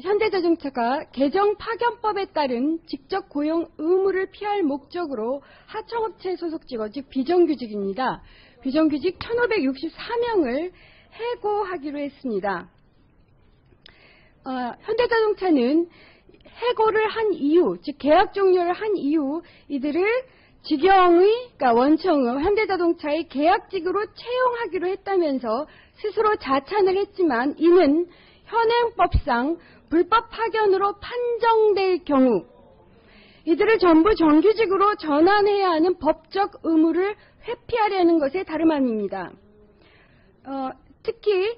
현대자동차가 개정 파견법에 따른 직접 고용 의무를 피할 목적으로 하청업체 소속 직원, 즉 비정규직입니다. 비정규직 1564명을 해고하기로 했습니다. 어, 현대자동차는 해고를 한 이유, 즉 계약 종료를 한 이유 이들을 직영의, 그러니까 원청의 현대자동차의 계약직으로 채용하기로 했다면서 스스로 자찬을 했지만 이는 현행법상 불법 파견으로 판정될 경우 이들을 전부 정규직으로 전환해야 하는 법적 의무를 회피하려는 것에 다름 아닙니다. 어, 특히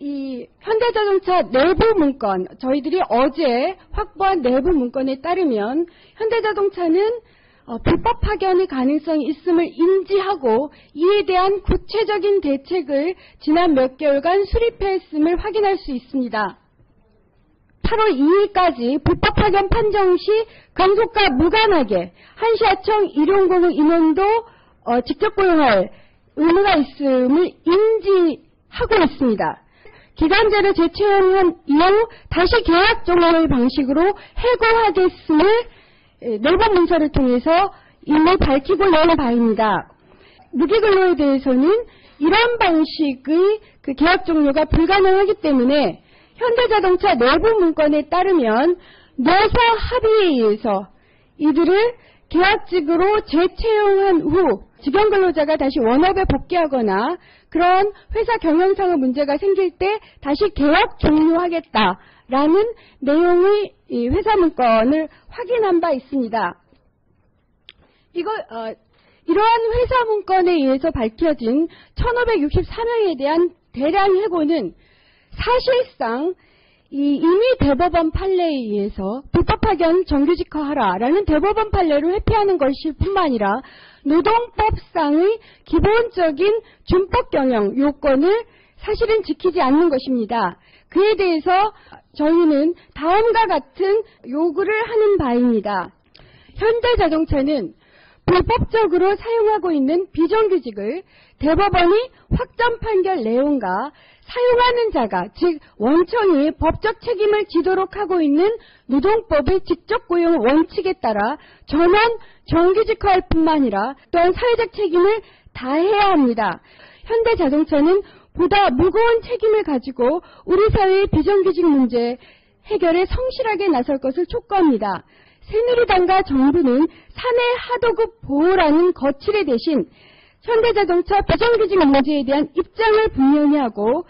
이 현대자동차 내부 문건, 저희들이 어제 확보한 내부 문건에 따르면 현대자동차는 어, 불법 파견의 가능성이 있음을 인지하고 이에 대한 구체적인 대책을 지난 몇 개월간 수립했음을 확인할 수 있습니다. 8월 2일까지 불법 파견 판정 시 강속과 무관하게 한시하청 일용고용 인원도 어, 직접 고용할 의무가 있음을 인지하고 있습니다. 기간제를 재채용한 이후 다시 계약 종료의 방식으로 해고하겠음을 내부 문서를 통해서 이미 밝히고 내는 바입니다. 무기근로에 대해서는 이런 방식의 그 계약 종료가 불가능하기 때문에 현대자동차 내부 문건에 따르면 노사 합의에 의해서 이들을 계약직으로 재채용한 후 직영 근로자가 다시 원업에 복귀하거나 그런 회사 경영상의 문제가 생길 때 다시 계약 종료하겠다라는 내용의 회사 문건을 확인한 바 있습니다. 이거 어, 이러한 회사 문건에 의해서 밝혀진 1564명에 대한 대량 해고는 사실상 이 이미 대법원 판례에 의해서 불법 파견 정규직화하라라는 대법원 판례를 회피하는 것일 뿐만 아니라 노동법상의 기본적인 준법 경영 요건을 사실은 지키지 않는 것입니다. 그에 대해서 저희는 다음과 같은 요구를 하는 바입니다. 현대자동차는 불법적으로 사용하고 있는 비정규직을 대법원이 확정 판결 내용과 사용하는 자가 즉 원청이 법적 책임을 지도록 하고 있는 노동법의 직접 고용 원칙에 따라 전원 정규직화할 뿐만 아니라 또한 사회적 책임을 다해야 합니다. 현대자동차는 보다 무거운 책임을 가지고 우리 사회의 비정규직 문제 해결에 성실하게 나설 것을 촉구합니다. 새누리당과 정부는 사내 하도급 보호라는 거칠의 대신 현대자동차 비정규직 문제에 대한 입장을 분명히 하고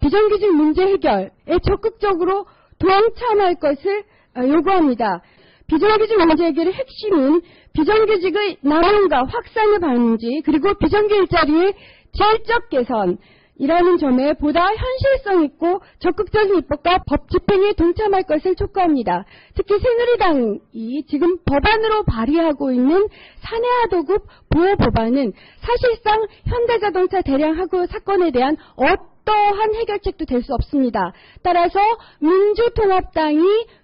비정규직 문제 해결에 적극적으로 동참할 것을 어, 요구합니다. 비정규직 문제 해결의 핵심은 비정규직의 남용과 확산의 방지 그리고 비정규 일자리의 질적 개선 이라는 점에 보다 현실성 있고 적극적인 입법과 법 집행에 동참할 것을 촉구합니다. 특히 새누리당이 지금 법안으로 발의하고 있는 사내하도급 보호 법안은 사실상 현대자동차 대량 하고 사건에 대한 어떠한 해결책도 될 수 없습니다. 따라서 민주통합당이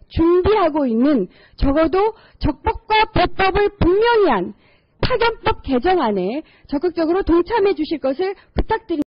준비하고 있는 적어도 적법과 불법을 분명히 한 파견법 개정안에 적극적으로 동참해 주실 것을 부탁드립니다.